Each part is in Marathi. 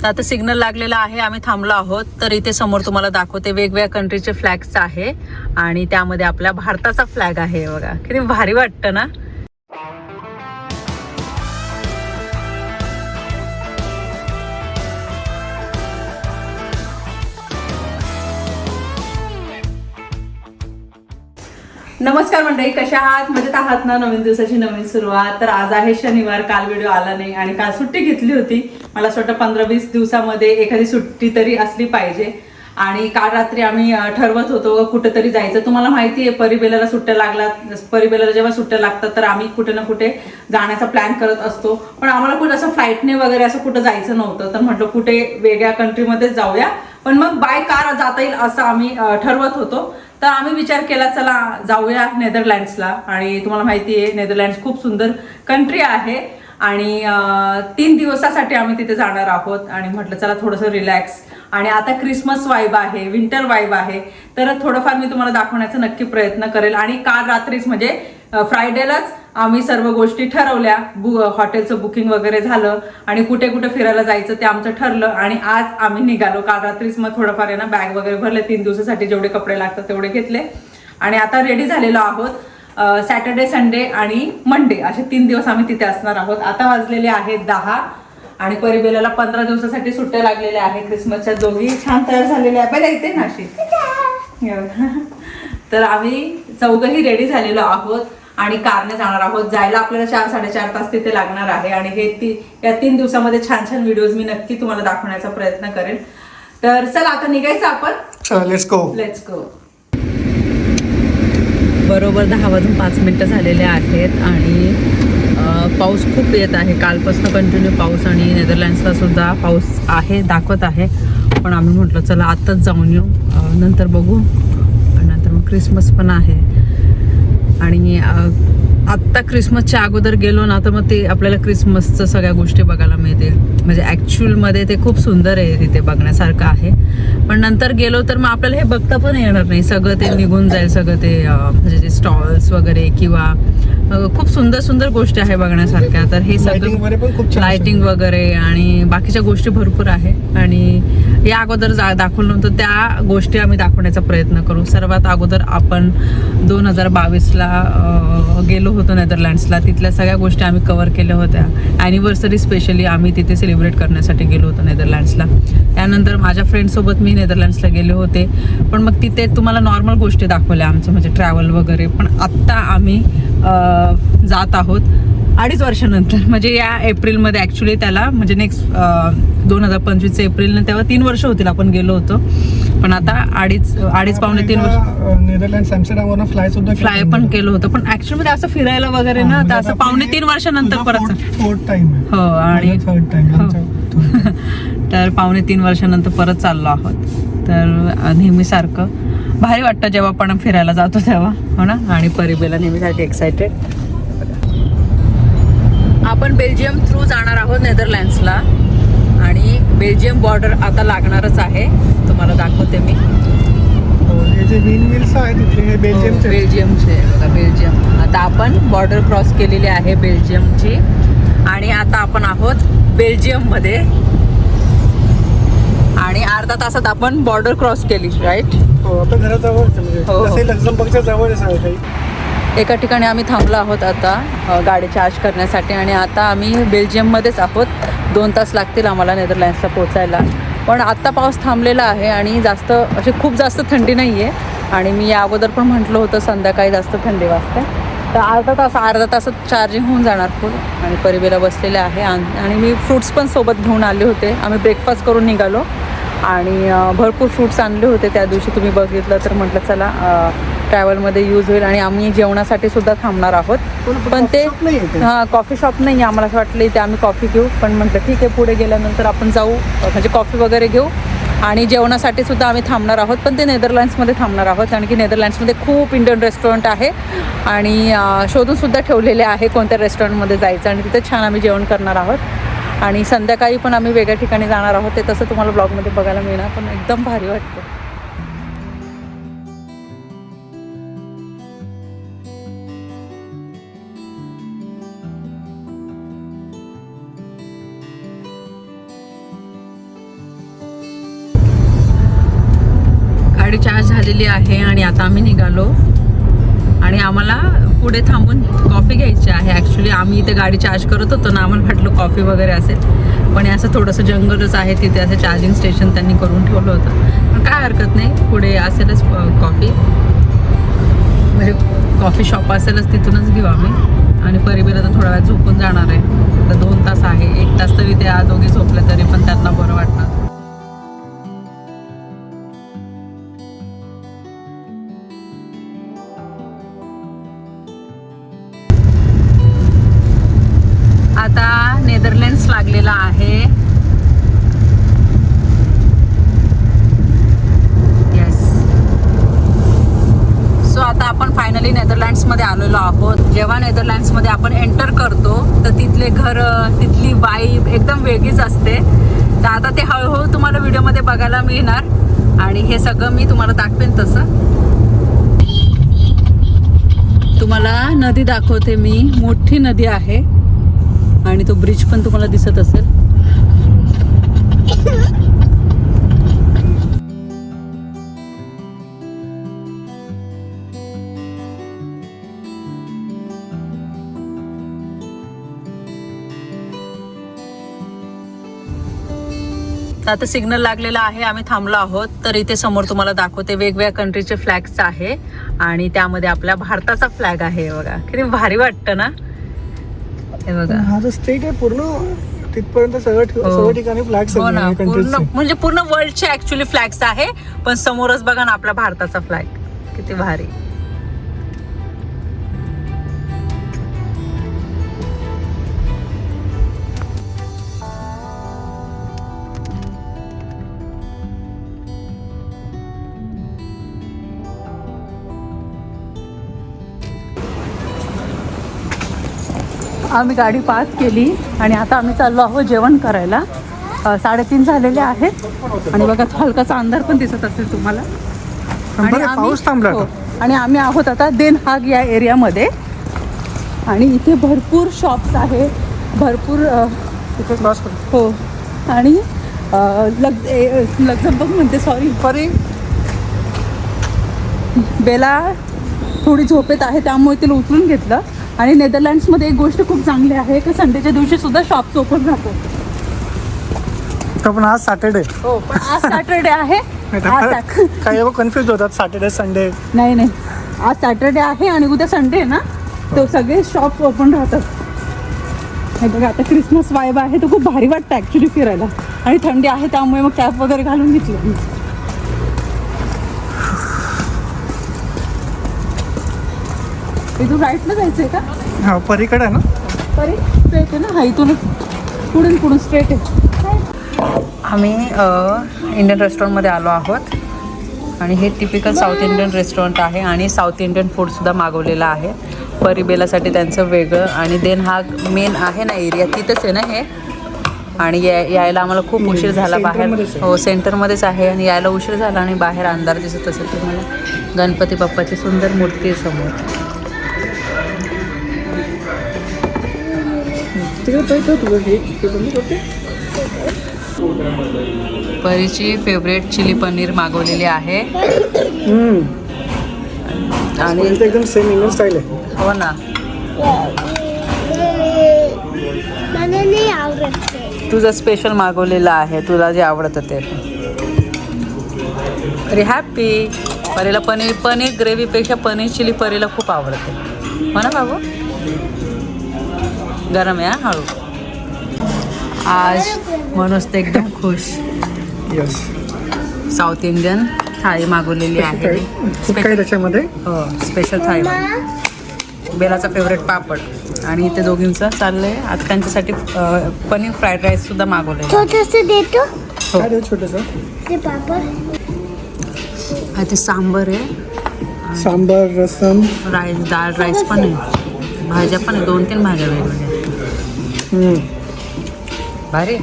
तर आता सिग्नल लागलेला आहे आम्ही थांबलो आहोत. तर इथे समोर तुम्हाला दाखवते वेगवेगळ्या कंट्रीचे फ्लॅग्स आहे. आणि त्यामध्ये आपल्या भारताचा फ्लॅग आहे बघा. किती भारी वाटतं ना? नमस्कार मंडळी कशा आहात? मजेत आहात ना? नवीन दिवसाची नवीन सुरुवात. तर आज आहे शनिवार काल व्हिडिओ आला नाही आणि काल सुट्टी घेतली होती. मला असं वाटतं पंधरा वीस दिवसामध्ये एखादी सुट्टी तरी असली पाहिजे. आणि काल रात्री आम्ही ठरवत होतो कुठेतरी जायचं. तुम्हाला माहिती आहे परिबेलाला सुट्ट्या लागलात परिबेलाला जेव्हा सुट्ट्या लागतात तर आम्ही कुठे ना कुठे जाण्याचा प्लॅन करत असतो. पण आम्हाला कुठं असं फ्लाईटने वगैरे असं कुठं जायचं नव्हतं. तर म्हटलं कुठे वेगळ्या कंट्रीमध्येच जाऊया. पण मग बाय कार जाता येईल असं आम्ही ठरवत होतो. तर आम्ही विचार केला चला जाऊया नेदरलँड्सला आणि तुम्हाला माहिती आहे नेदरलँड्स खूप सुंदर कंट्री आहे. आणि तीन दिवसासाठी आम्ही तिथे जाणार आहोत आणि म्हटलं चला थोडंसं रिलॅक्स आणि आता क्रिसमस वाईब आहे विंटर वाईब आहे. तर थोडंफार मी तुम्हाला दाखवण्याचा नक्की प्रयत्न करेल. आणि काल रात्रीच म्हणजे फ्रायडेलाच आम्ही सर्व गोष्टी ठरवल्या. बु हॉटेलचं बुकिंग वगैरे झालं आणि कुठे कुठे फिरायला जायचं ते आमचं ठरलं. आणि आज आम्ही निघालो. काल रात्रीच मग थोडंफार आहे ना बॅग वगैरे भरले. तीन दिवसासाठी जेवढे कपडे लागतात तेवढे घेतले. आणि आता रेडी झालेलो आहोत. सॅटर्डे संडे आणि मंडे असे तीन दिवस आम्ही तिथे असणार आहोत. आता वाजलेले आहेत दहा आणि परिबेलाला पंधरा दिवसासाठी सुट्ट्या लागलेल्या आहेत. क्रिसमसच्या दोघी छान तयार झालेल्या आहे पहिला इथे नाशिक तर आम्ही चौघही रेडी झालेलो आहोत आणि कारने जाणार आहोत. जायला आपल्याला चार साडेचार तास तिथे लागणार आहे. आणि हे ती या तीन दिवसामध्ये छान छान व्हिडिओज मी नक्की तुम्हाला दाखवण्याचा प्रयत्न करेन. तर चला आता निघायचं आपण. लेट्स गो लेट्स गो बरोबर दहा वाजून पाच मिनटं झालेले आहेत आणि पाऊस खूप येत आहे. कालपासून कंटिन्यू पाऊस आणि नेदरलँड्सला सुद्धा पाऊस आहे दाखवत आहे. पण आम्ही म्हटलं चला आत्ताच जाऊन येऊ. नंतर बघू. नंतर मग क्रिसमस पण आहे. आणि आत्ता क्रिसमसच्या अगोदर गेलो ना तर मग ते आपल्याला क्रिसमसचं सगळ्या गोष्टी बघायला मिळतील. म्हणजे ॲक्च्युअलमध्ये ते खूप सुंदर आहे तिथे बघण्यासारखं आहे. पण नंतर गेलो तर मग आपल्याला हे बघता पण येणार नाही. सगळं ते निघून जाईल सगळं ते म्हणजे जे स्टॉल्स वगैरे किंवा खूप सुंदर सुंदर गोष्टी आहे बघण्यासारख्या. तर हे सगळं लाइटिंग वगैरे आणि बाकीच्या गोष्टी भरपूर आहे. आणि या अगोदर दाखवलं नव्हतं त्या गोष्टी आम्ही दाखवण्याचा प्रयत्न करू. सर्वात अगोदर आपण दोन हजार बावीसला गेलो होतो नेदरलँड्सला तिथल्या सगळ्या गोष्टी आम्ही कवर केल्या होत्या. ॲनिव्हर्सरी स्पेशली आम्ही तिथे सेलिब्रेट करण्यासाठी गेलो होतो नेदरलँड्सला त्यानंतर माझ्या फ्रेंडसोबत मी नेदरलँड्सला गेले होते. पण मग तिथे तुम्हाला नॉर्मल गोष्टी दाखवल्या आमचं म्हणजे ट्रॅव्हल वगैरे. पण आत्ता आम्ही जात आहोत. अडीच वर्षानंतर म्हणजे या एप्रिलमध्ये ॲक्च्युली त्याला म्हणजे नेक्स्ट दोन हजार पंचवीसचं एप्रिलनं तेव्हा तीन वर्ष होतील आपण गेलो होतो. पण आता अडीच अडीच पावणे तीन वर्ष. नेदरलँड फ्लाय सुद्धा फ्लाय पण केलं होतं. पण ऍक्च्युअली मध्ये असं फिरायला वगैरे ना तर असं पावणे तीन वर्षानंतर परत. फोर्थ टाइम हो आणि थर्ड टाइम हो. तर पावणे तीन वर्षानंतर परत चाललो आहोत. तर नेहमीसारखं. भारी वाटतं जेव्हा आपण फिरायला जातो तेव्हा हो ना? आणि परिबेला नेहमीसाठी एक्सायटेड आपण बेल्जियम थ्रू जाणार आहोत नेदरलँड्सला. आणि बेल्जियम बॉर्डर आता लागणारच आहे. तुम्हाला दाखवते मी. हे जे विंड मिल्स आहेत तिथले हे बेल्जियमचे. आहेत. बेल्जियमचे बघा बेल्जियम. आता आपण बॉर्डर क्रॉस केलेली आहे बेल्जियमची. आणि आता आपण आहोत बेल्जियममध्ये. आणि अर्धा तासात आपण बॉर्डर क्रॉस केली राईट हो आपल्या घराजवळच आहे म्हणजे हो, हो. लक्झमबर्गच्या जवळ आहे काही. एका ठिकाणी आम्ही थांबलो आहोत आता गाडी चार्ज करण्यासाठी आणि आता आम्ही बेल्जियममध्येच आहोत. दोन तास लागतील आम्हाला नेदरलँड्सला पोचायला पण आत्ता पाऊस थांबलेला आहे आणि जास्त अशी खूप जास्त थंडी नाही आहे आणि मी या अगोदर पण म्हटलं होतं संध्याकाळी जास्त थंडी वाजते. तर अर्धा तास अर्धा तासात चार्जिंग होऊन जाणार फुल आणि परिबेला बसलेले आहे. आणि मी फ्रूट्स पण सोबत घेऊन आले होते. आम्ही ब्रेकफास्ट करून निघालो. आणि भरपूर फ्रूट्स आणले होते. त्या दिवशी तुम्ही बघितलं तर म्हटलं चला ट्रॅव्हलमध्ये यूज होईल आणि आम्ही जेवणासाठी सुद्धा थांबणार आहोत. पण ते. हां कॉफी शॉप नाही आहे आम्हाला असं वाटलं इथे आम्ही कॉफी घेऊ. पण म्हटलं ठीक आहे पुढे गेल्यानंतर आपण जाऊ म्हणजे कॉफी वगैरे घेऊ. आणि जेवणासाठी सुद्धा आम्ही थांबणार आहोत. पण ते नेदरलँड्समध्ये थांबणार आहोत. कारण की नेदरलँड्समध्ये खूप इंडियन रेस्टॉरंट आहे. आणि शोधून सुद्धा ठेवलेले आहे कोणत्या रेस्टॉरंटमध्ये जायचं. आणि तिथे छान आम्ही जेवण करणार आहोत. आणि संध्याकाळी पण आम्ही वेगळ्या ठिकाणी जाणार आहोत. ते तसं तुम्हाला ब्लॉगमध्ये बघायला मिळणार. पण एकदम भारी वाटतं. आलो. आणि आम्हाला पुढे थांबून कॉफी घ्यायची आहे. ॲक्च्युली आम्ही इथे गाडी चार्ज करत होतो ना आम्हाला वाटलं कॉफी वगैरे असेल. पण असं थोडंसं जंगलच आहे. तिथे असं चार्जिंग स्टेशन त्यांनी करून ठेवलं होतं. पण काय हरकत नाही. पुढे असेलच कॉफी म्हणजे कॉफी शॉप असेलच तिथूनच घेऊ आम्ही. आणि परिबीला तर थोडा वेळ झोपून जाणार आहे. तर दोन तास आहे. एक तास तरी ते आज दोघे झोपले तरी पण त्यांना बरं वाटणार. आणि हे सगळं मी तुम्हाला दाखवेन तसं. तुम्हाला नदी दाखवते मी. मोठी नदी आहे. आणि तो ब्रिज पण तुम्हाला दिसत असेल. तर आता सिग्नल लागलेला आहे. आम्ही थांबलो आहोत. तर इथे समोर तुम्हाला दाखवते वेगवेगळ्या कंट्रीचे फ्लॅग्स आहे. आणि त्यामध्ये आपल्या भारताचा फ्लॅग आहे बघा. किती भारी वाटतं ना? हे बघा. हा जो स्टेट आहे पूर्ण तिथपर्यंत ठिक- हो. ठिकाणी फ्लॅग्स हो ना. पूर्ण म्हणजे पूर्ण वर्ल्डचे ऍक्च्युली फ्लॅग्स आहे. पण समोरच बघा ना आपला भारताचा फ्लॅग किती भारी. आम्ही गाडी पार्क केली आणि आता आम्ही चाललो आहोत जेवण करायला. साडेतीन झालेले आहेत. आणि बघा हलकाचा अंधार पण दिसत असेल तुम्हाला. पाऊस थांबला हो. आणि आम्ही आहोत आता देन हाग या एरियामध्ये. आणि इथे भरपूर शॉप्स आहे भरपूर हो. आणि लग लक्झमबर्ग म्हणते सॉरी परी बेला थोडी झोपेत आहे त्यामुळे तिला उचलून घेतलं. आणि नेदरलँड्समध्ये एक गोष्ट खूप चांगली आहे की संडेच्या दिवशी सुद्धा शॉप्स ओपन राहतात. तर पण आज सॅटर्डे. हो पण आज सॅटरडे आहे. काही लोक कन्फ्युज होतात सॅटर्डे संडे. नाही नाही. आज सॅटरडे आहे आणि उद्या संडे आहे ना? तो सगळे शॉप ओपन राहतात. हे बघा आता क्रिसमस वाईब आहे तो खूप भारी वाटतं ॲक्च्युली फिरायला. आणि थंडी आहे त्यामुळे मग कॅप वगैरे घालून घेतली इथून राईटला जायचं आहे का? हा परीकडे आहे ना? परे? स्ट्रेट आहे ना? हा इथूनच. पुढून पुढून स्ट्रेट आहे. आम्ही इंडियन रेस्टॉरंटमध्ये आलो आहोत. आणि हे टिपिकल साऊथ इंडियन रेस्टॉरंट आहे आणि साऊथ इंडियन फूडसुद्धा मागवलेलं आहे. परिबेलासाठी त्यांचं वेगळं. आणि देन हा मेन आहे ना एरिया तिथंच आहे ना हे? आणि या यायला आम्हाला खूप उशीर झाला बाहेर. हो सेंटरमध्येच आहे आणि यायला उशीर झाला आणि बाहेर अंधार दिसत असेल तुम्हाला. गणपती बाप्पाची सुंदर मूर्ती आहे समोर. परीची फेवरेट चिली पनीर मागवलेली आहे. आणि एकदम सेम स्टाईल आहे. हो ना. तुझं स्पेशल मागवलेलं आहे. तुला जे आवडतं ते. अरे हॅपी परीला पनीर पनीर ग्रेव्हीपेक्षा पनीर चिली परीला खूप आवडते. हो ना बाबू? गरम आहे हळू. आज म्हणूनच ते एकदम खुश. येस साऊथ इंडियन थाळी मागवलेली आहे. त्याच्यामध्ये? हो स्पेशल थाळी. बेलाचा फेवरेट पापड. आणि इथे दोघींचं चाललंय. आता त्यांच्यासाठी पनीर फ्राईड राईस सुद्धा मागवलेलं आहे. छोटंसं देतो हो. ते हा सांबर आहे. सांबार रसम. राईस डाळ राईस पण आहे. भाज्या पण आहे. दोन तीन भाज्या वेगवेगळ्या. भारी.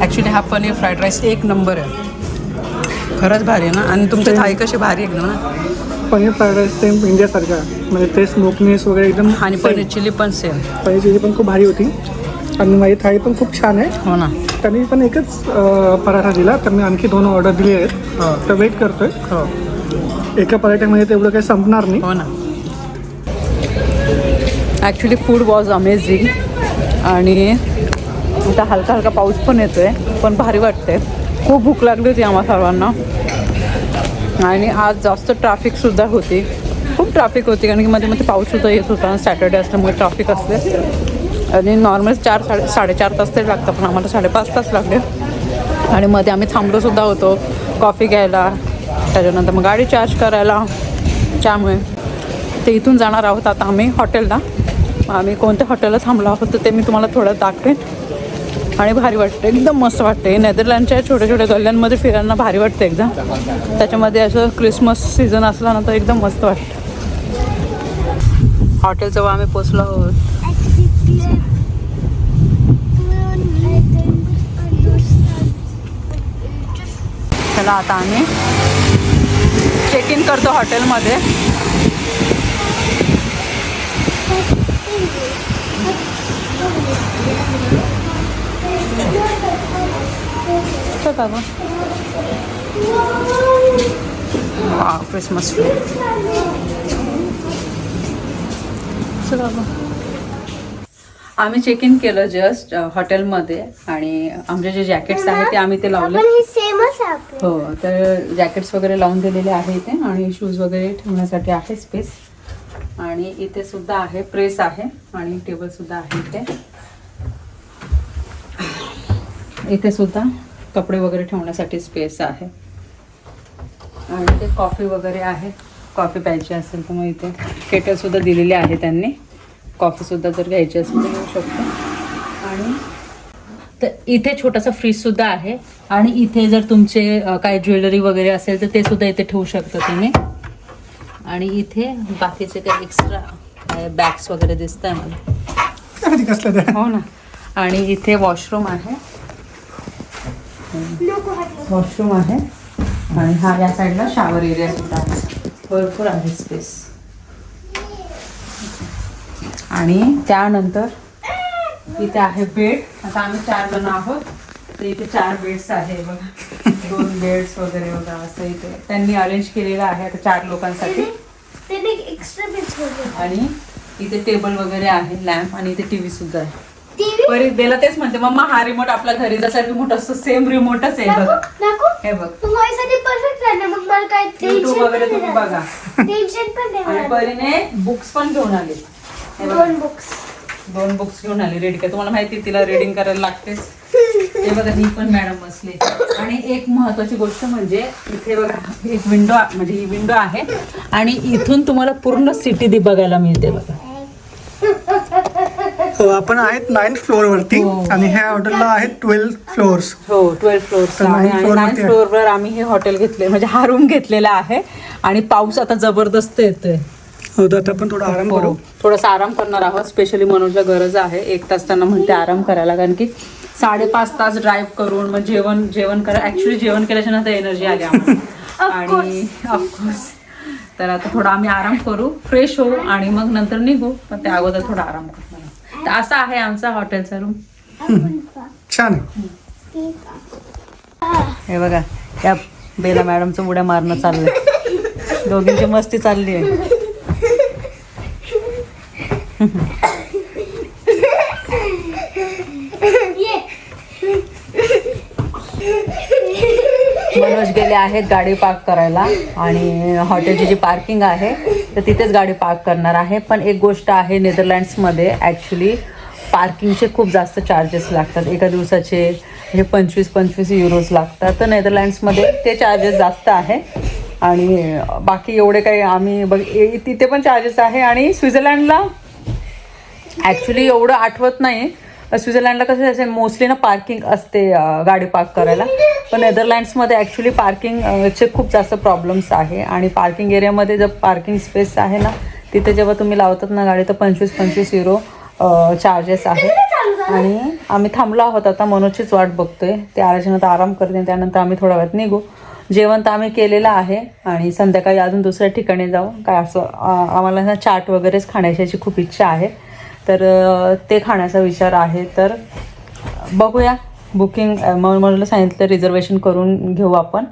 ॲक्च्युली हा पनीर फ्राईड राईस एक नंबर आहे. खरंच भारी आहे ना? आणि तुमची थाळी कशी भारी आहे ना? पनीर फ्राईड राईस सेम इंडियासारखा म्हणजे ते स्मोकनेस वगैरे एकदम आणि पनीर चिली पण सेम पनीर चिली पण खूप भारी होती. आणि माझी थाळी पण खूप छान आहे. हो ना. त्यांनी पण एकच पराठा दिला. तर मी आणखी दोन ऑर्डर दिली आहेत. तर वेट करतोय. एका पराठ्यामध्ये तेवढं काही संपणार नाही. हो ना. ॲक्च्युली फूड वॉज अमेझिंग आणि आता हलका हलका पाऊस पण येतो आहे पण भारी वाटते खूप भूक लागली होती आम्हा सर्वांना. आणि आज जास्त ट्रॅफिकसुद्धा होती. खूप ट्रॅफिक होती कारण की मध्ये मध्ये पाऊससुद्धा येत होता. सॅटर्डे असल्यामुळे ट्रॅफिक असले. आणि नॉर्मल चार साडे साडेचार तास तरी लागतात पण आम्हाला साडेपाच तास लागले. आणि मध्ये आम्ही थांबलोसुद्धा होतो कॉफी घ्यायला. त्याच्यानंतर मग गाडी चार्ज करायला. त्यामुळे ते इथून जाणार आहोत आता आम्ही हॉटेलला आम्ही कोणत्या हॉटेलला थांबलो आहोत तर ते मी तुम्हाला थोडं दाखवेन. आणि भारी वाटतं एकदम मस्त वाटते. नेदरलँडच्या छोट्या छोट्या गल्ल्यांमध्ये फिरायला भारी वाटतं एकदम. त्याच्यामध्ये असं क्रिसमस सीझन असला ना तर एकदम मस्त वाटतं. हॉटेलजवळ आम्ही पोचलो आहोत. चला आता आम्ही चेक इन करतो हॉटेलमध्ये. चल बाबा क्रिसमस ट्री चल बाबा आम्ही चेक इन केलं जस्ट हॉटेलमध्ये आणि आमचे जे जॅकेट्स आहेत ते आम्ही ते लावले. हे. हो तर जॅकेट्स वगैरे लावून दिलेले आहे इथे आणि शूज वगैरे ठेवण्यासाठी आहे स्पेस आणि इथे सुद्धा आहे प्रेस आहे आणि टेबल सुद्धा आहे इथे. इथे सुद्धा कपडे वगैरे ठेवण्यासाठी स्पेस आहे. आणि ते कॉफी वगैरे आहे. कॉफी प्यायची असेल तर मग इथे केटल सुद्धा दिलेली आहे त्यांनी. कॉफी सुद्धा जर घ्यायची असेल तर घेऊ शकतो. आणि तर इथे छोटासा फ्रीज सुद्धा आहे. आणि इथे जर तुमचे काय ज्वेलरी वगैरे असेल तर ते सुद्धा इथे ठेवू शकता तुम्ही. आणि इथे बाकीचे काही एक्स्ट्रा बॅग्स वगैरे दिसत आहे मला हो ना. आणि इथे वॉशरूम आहे. वॉशरूम आहे. आणि हा या साईडला शावर एरिया सुद्धा आहे. भरपूर आहे स्पेस आणि त्यानंतर इथे आहे बेड आता आम्ही चार जण आहोत. तर इथे चार बेड्स आहे बघा. दोन बेड्स वगैरे बघा असं इथे. त्यांनी अरेंज केलेलं आहे आता चार लोकांसाठी. वगैरे. आणि इथे टेबल वगैरे आहे लॅम्प आणि इथे टीव्ही सुद्धा आहे. परी बेला तेच म्हणते मम्मा हा रिमोट आपल्या घरी जसा रिमोट असतो सेम रिमोटच आहे बघा. हे बघ. परफेक्ट मग मला काय युट्यूब वगैरे तुम्ही बघा. टेन्शन पण नाही आणि. परीने बुक्स पण घेऊन आले. हे बघा, दोन बुक्स दोन बुक्स घेऊन आली रेडी काय तुम्हाला माहिती आहे, तिला रिडिंग करायला लागतेच. ते बघा ही पण मॅडम बसली आणि एक महत्वाची गोष्ट म्हणजे इथे बघा एक विंडो म्हणजे ही विंडो आहे. आणि इथून तुम्हाला पूर्ण सिटी दी बघायला मिळते बघा. हो आपण आहेत नाईन्थ फ्लोअर वरती हो. आणि ह्या हॉटेलला आहेत ट्वेल्व फ्लोअर्स हो ट्वेल्थ फ्लोअर तर ninth आणि floor नाईन्थ वरती आहे. फ्लोअरवर आम्ही हे हॉटेल घेतले म्हणजे हा रूम घेतलेला आहे. आणि पाऊस आता जबरदस्त येतोय. हो तर आता आपण थोडा आराम करू. हो थोडासा आराम करणार आहोत. स्पेशली मनोजला गरज आहे. एक तास त्यांना म्हणते आराम करायला कारण की साडेपाच तास ड्राईव्ह करून मग जेवण जेवण करा. ऍक्च्युली जेवण केल्याच्यानंतर एनर्जी आली आम्हाला. आणि ऑफकोर्स तर आता थोडा आम्ही आराम करू. फ्रेश होऊ आणि मग नंतर निघू. पण त्या अगोदर थोडा आराम करणार आहोत. तर असा आहे आमचा हॉटेलचा रूम छान आहे. हे बघा त्या बेला मॅडमचं उड्या मारणं चाललंय. दोघींची मस्ती चालली आहे. गेले आहेत गाडी पार्क करायला आणि हॉटेलची जी पार्किंग आहे तर तिथेच गाडी पार्क करणार आहे. पण एक गोष्ट आहे नेदरलँड्समध्ये ॲक्च्युली पार्किंगचे खूप जास्त चार्जेस लागतात. एका दिवसाचे हे पंचवीस पंचवीस युरोज लागतात. तर नेदरलँड्समध्ये ते चार्जेस जास्त आहे. आणि बाकी एवढे काही आम्ही बघ तिथे पण चार्जेस आहे. आणि स्वित्झर्लंडला ॲक्च्युली एवढं आठवत नाही. स्वित्झर्लंडला कसं असेल मोस्टली ना पार्किंग असते गाडी पार्क करायला. पण नेदरलँड्समध्ये ॲक्च्युली पार्किंग चे खूप जास्त प्रॉब्लेम्स आहे. आणि पार्किंग एरियामध्ये जर पार्किंग स्पेस आहे ना तिथे जेव्हा तुम्ही लावतात ना गाडी तर पंचवीस पंचवीस युरो चार्जेस आहे. आणि आम्ही थांबलो आहोत आता मनोजचीच वाट बघतोय. ते आल्याच्यानंतर आराम करते त्यानंतर आम्ही थोड्या वेळात निघू. जेवण तर आम्ही केलेलं आहे आणि संध्याकाळी अजून दुसऱ्या ठिकाणी जाऊ. काय असं आम्हाला ना चाट वगैरेच खाण्याची याची खूप इच्छा आहे. तर ते खाण्याचा विचार आहे. तर बघूया. बुकिंग मला सांगितलं रिझर्वेशन करून घेऊ आपण.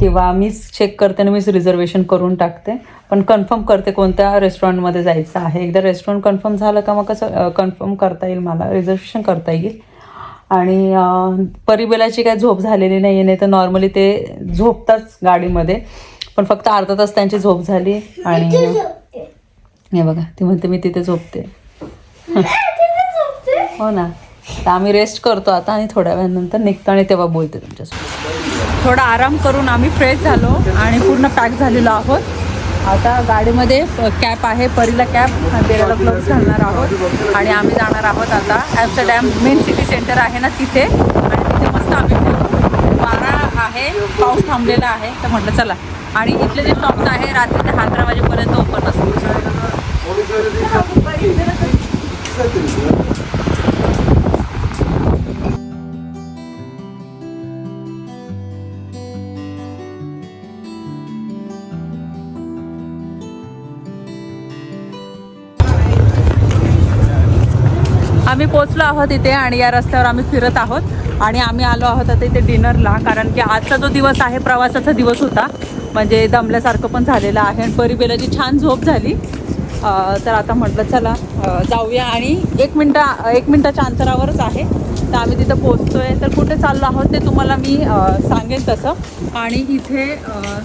किंवा मीच चेक करते आणि मीच रिझर्वेशन करून टाकते. पण कन्फर्म करते कोणत्या रेस्टॉरंटमध्ये जायचं आहे. एकदा रेस्टॉरंट कन्फर्म झालं का मग कसं कन्फर्म करता येईल मला. रिझर्वेशन करता येईल. आणि परिबेलाची काय झोप झालेली नाही आहे नाही तर नॉर्मली ते झोपताच गाडीमध्ये. पण फक्त अर्धा तास त्यांची झोप झाली आणि. हे बघा. ती म्हणते मी तिथे झोपते. हो ना. तर आम्ही रेस्ट करतो आता आणि थोड्या वेळानंतर निघतो आणि तेव्हा बोलते तुमच्यासोबत. थोडा आराम करून आम्ही फ्रेश झालो आणि पूर्ण पॅक झालेलो आहोत. आता गाडीमध्ये कॅप आहे परीला कॅप बेराला ग्लोव्स घालणार आहोत. आणि आम्ही जाणार आहोत आता ॲम्स्टरडॅम मेन सिटी सेंटर आहे ना तिथे. आणि तिथे मस्त आम्ही बारा वारा आहे पाऊस थांबलेला आहे. तर म्हटलं चला. आणि इथले जे शॉप्स आहे रात्री ते अकरा वाजेपर्यंत ओपन असतो असतात आम्ही पोचलो आहोत इथे आणि या रस्त्यावर आम्ही फिरत आहोत. आणि आम्ही आलो आहोत आता इथे डिनरला कारण की आजचा जो दिवस आहे प्रवासाचा दिवस होता. म्हणजे दमल्यासारखं पण झालेलं आहे आणि परिबेलाची छान झोप झाली. तर आता म्हटलं चला जाऊया आणि एक मिनटा एक मिनटाच्या अंतरावरच आहे. तर आम्ही तिथं पोचतोय तर कुठे चाललो आहोत ते तुम्हाला मी सांगेन तसं. आणि इथे अं,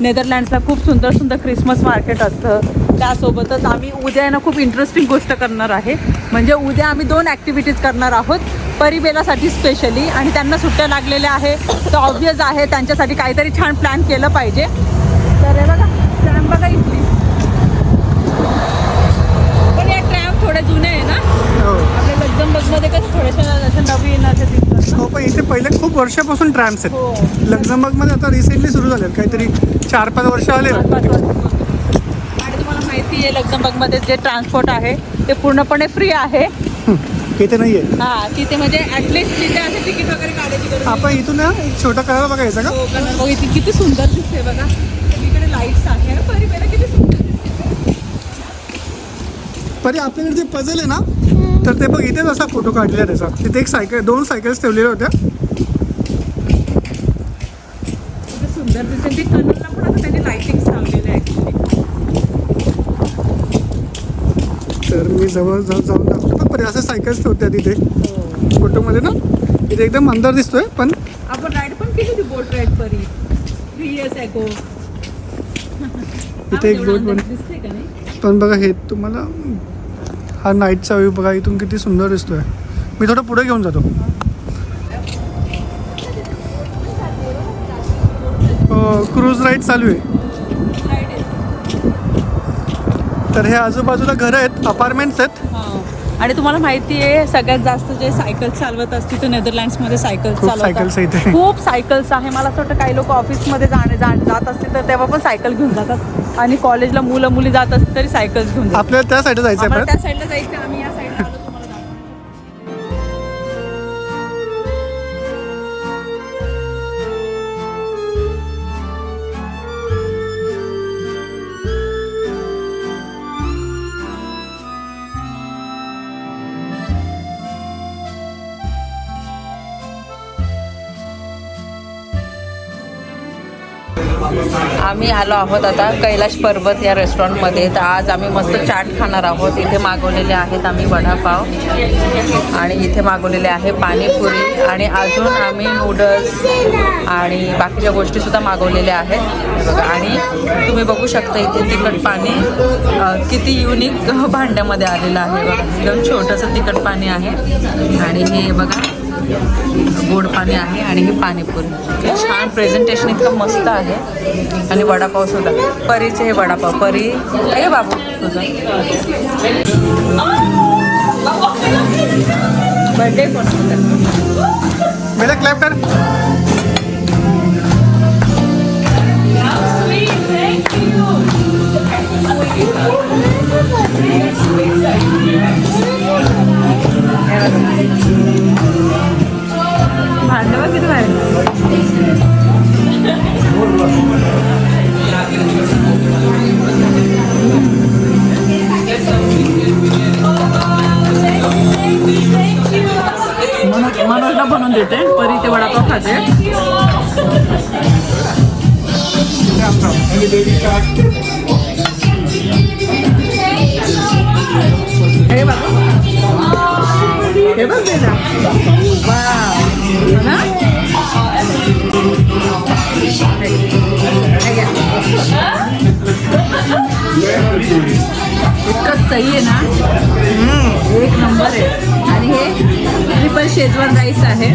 नेदरलँड्सला खूप सुंदर सुंदर क्रिसमस मार्केट असतं. त्यासोबतच आम्ही उद्या ना खूप इंटरेस्टिंग गोष्ट करणार आहे. म्हणजे उद्या आम्ही दोन ॲक्टिव्हिटीज करणार आहोत. परिबेलासाठी स्पेशली आणि त्यांना सुट्ट्या लागलेल्या आहे. तर ऑब्वियस आहे त्यांच्यासाठी काहीतरी छान प्लॅन केलं पाहिजे. तर हे बघा ट्रॅम बघा थोड्या जुन्या आहे ना? हो. आपल्या लक्झमबर्गमध्ये कसं थोड्याशा अशा नवीन दिसतात ना हो पण इथे पहिले खूप वर्षापासून ट्रॅम्प्स आहेत. हो. लक्झमबर्गमध्ये आता रिसेंटली सुरू झाले काहीतरी चार पाच वर्ष आले. पाच पाच वर्ष. आणि तुम्हाला माहिती आहे लक्झमबर्गमध्ये जे ट्रान्सपोर्ट आहे ते पूर्णपणे फ्री आहे. इथे नाही आहे हा तिथे म्हणजे ऍटलिस्ट तिथे असे तिकीट वगैरे काढायची गरज नाही. आपण इथून ना एक छोटा कलर बघायचा का? हो, कारण बघ इथे किती सुंदर दिसते बघा. इकडे लाईट्स आहे. ना परिपेला किती सुंदर दिसते परी आपल्याकडे जे पझल आहे ना तर ते बघ इथेच असा फोटो काढलेला त्याचा. तिथे एक सायकल दोन सायकल्स ठेवलेल्या होत्या. सुंदर दिसते ते पण आता त्यांनी लाईटिंग लावलेले आहे actually. तर मी जवळ जाऊ जाऊन दाखवतो. पण परी असं सायकल्स ठेवत्या तिथे. फोटोमध्ये ना इथे एकदम अंदर दिसतोय पण आपण राईड पण केली होती boat ride Pari. Three years ago इथे एक नाही? पण बघा हे तुम्हाला हा नाईटचा व्ह्यू बघा इथून किती सुंदर दिसतोय. मी थोडं पुढे घेऊन जातो. हो, क्रूज राईड चालू आहे. तर हे आजूबाजूला घरं आहेत अपार्टमेंट्स आहेत. आणि तुम्हाला माहिती आहे सगळ्यात जास्त जे सायकल चालवत असतील ते नेदरलँड्समध्ये सायकल इथे. खूप सायकल्स आहे. मला असं वाटतं काही लोक ऑफिसमध्ये जाणे जात असतील तर तेव्हा पण सायकल घेऊन जातात. आणि कॉलेजला मुलं मुली जात असतील तरी सायकल्स घेऊन जातात. आपल्याला त्या साईडला जायचं त्या साईडला जायचं आम्ही आलो आहोत आता कैलाश पर्वत या रेस्टॉरंटमध्ये तर आज आम्ही मस्त चाट खाणार आहोत. इथे मागवलेले आहेत आम्ही वडापाव. आणि इथे मागवलेले आहे पाणीपुरी. आणि अजून आम्ही नूडल्स आणि बाकीच्या गोष्टीसुद्धा मागवलेल्या आहेत. बघा आणि तुम्ही बघू शकता इथे तिखट पाणी किती युनिक भांड्यामध्ये आलेलं आहे. बघा एकदम छोटंसं तिखट पाणी आहे. आणि हे बघा गोड पाणी आहे आणि ही पाणीपुरी. छान प्रेझेंटेशन इतकं मस्त आहे. आणि वडापाव सुद्धा. परीचे हे वडापाव. परी. हे बाबू तुझं. बर्थडे कोण? क्लॅप कर. मनोजला बनवून घेते परी ते वडापाव खाते हे बघ. हे बघ बेटा वा ना इतकं सही आहे ना. एक नंबर आहे. आणि हे ट्रिपल शेजवान राईस आहे.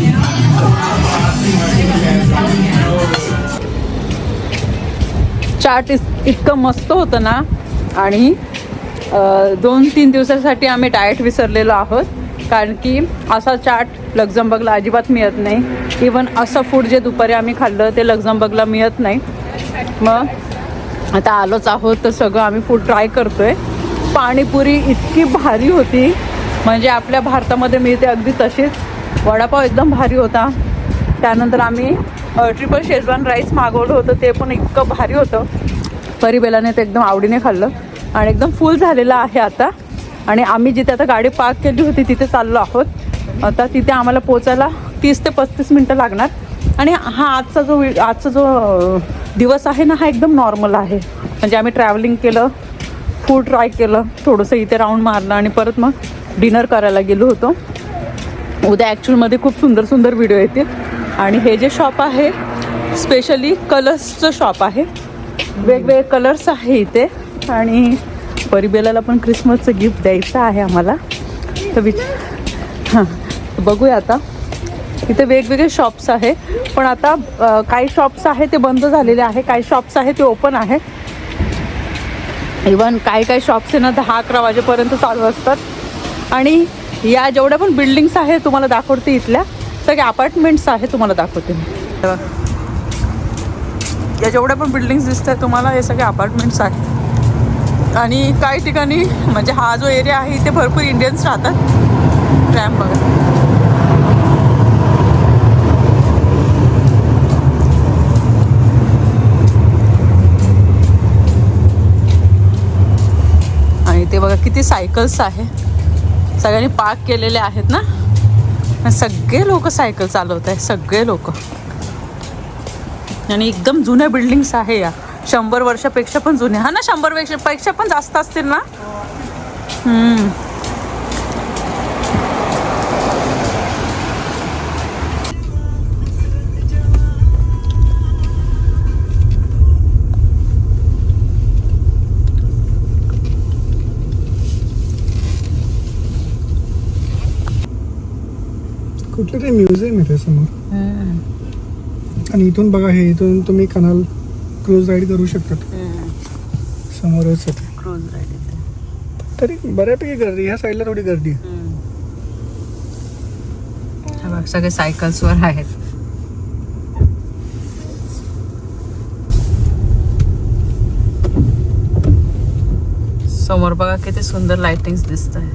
चाट इतकं मस्त होतं ना. आणि दोन तीन दिवसासाठी आम्ही डाएट विसरलेलो आहोत. कारण की असा चाट लक्झमबर्गला अजिबात मिळत नाही. इवन असं फूड जे दुपारी आम्ही खाल्लं ते लक्झमबर्गला मिळत नाही. मग आता आलोच आहोत तर सगळं आम्ही फूड ट्राय करतो आहे पाणीपुरी इतकी भारी होती. म्हणजे आपल्या भारतामध्ये मिळते अगदी तशीच. वडापाव एकदम भारी होता. त्यानंतर आम्ही ट्रिपल शेजवान राईस मागवलं होतं ते पण इतकं भारी होतं. परिबेलाने ते एकदम आवडीने खाल्लं. आणि एकदम फुल झालेला आहे आता. आणि आम्ही जिथे आता गाडी पार्क केली होती तिथे चाललो आहोत. आता तिथे आम्हाला पोचायला तीस ते पस्तीस मिनटं लागणार. आणि हा आजचा जो वि- आजचा जो दिवस आहे ना हा एकदम नॉर्मल आहे. म्हणजे आम्ही ट्रॅव्हलिंग केलं फूड ट्राय केलं थोडंसं इथे राऊंड मारलं आणि परत मग डिनर करायला गेलो होतो. उद्या ॲक्च्युअलमध्ये खूप सुंदर सुंदर व्हिडिओ येतील. आणि हे जे शॉप आहे स्पेशली कलर्सचं शॉप आहे. वेगवेगळे कलर्स आहे इथे. आणि परिबेलाला पण क्रिसमसचं गिफ्ट द्यायचं आहे आम्हाला. तर विच हां बघूया आता. इथे वेगवेगळे शॉप्स आहे. पण आता काही शॉप्स आहे ते बंद झालेले आहे. काही शॉप्स आहे ते ओपन आहे. इवन काही काही शॉप्स आहे ना दहा अकरा वाजेपर्यंत चालू असतात. आणि या जेवढ्या पण बिल्डिंग्स आहे तुम्हाला दाखवते इथल्या. सगळ्या अपार्टमेंट्स आहे तुम्हाला दाखवते मी. या जेवढ्या पण बिल्डिंग्स दिसत आहेत तुम्हाला हे सगळे अपार्टमेंट्स आहेत आणि काही ठिकाणी म्हणजे हा जो एरिया आहे इथे भरपूर इंडियन्स राहतात. ट्रॅम बघा. आणि ते बघा किती सायकल्स आहे. सगळ्यांनी पार्क केलेले आहेत ना? सगळे लोक सायकल चालवत आहे सगळे लोक. आणि एकदम जुन्या बिल्डिंग्स आहे या. शंभर वर्षापेक्षा पण जुन्या हा ना शंभरपेक्षा पेक्षा पण जास्त असतील ना हम्म. कुठलं तरी म्युझियम आहे ते समोर हम्म. आणि इथून बघा हे इथून तुम्ही कनाल क्रूज राईड करू शकतात. समोरच आहे ride इथे. तरी बऱ्यापैकी गर्दी ह्या साईडला थोडी गर्दी आहे हम्म. हे बघ, सगळे सायकल्सवर आहेत समोर बघा किती सुंदर लाइटिंग दिसत आहे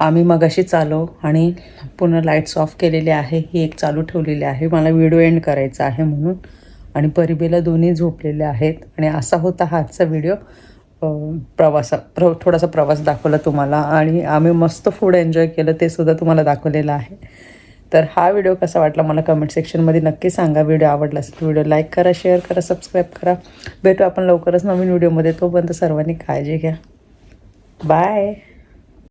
आम्ही मगाशी चालो आणि पुन्हा लाईट्स ऑफ केलेले आहे. ही एक चालू ठेवलेली आहे. मला व्हिडिओ एंड करायचा आहे म्हणून. आणि परिबेला दोन्ही झोपलेले आहेत. आणि असा होता हा आजचा व्हिडिओ प्रवासा प्र थोडासा प्रवास दाखवला तुम्हाला. आणि आम्ही मस्त फूड एन्जॉय केलं ते सुद्धा तुम्हाला दाखवलेलं आहे. तर हा व्हिडिओ कसा वाटला मला कमेंट सेक्शनमध्ये नक्की सांगा. व्हिडिओ आवडला असेल व्हिडिओ लाईक करा शेअर करा सबस्क्राईब करा. भेटू आपण लवकरच नवीन व्हिडिओमध्ये तोपर्यंत सर्वांनी काळजी घ्या. बाय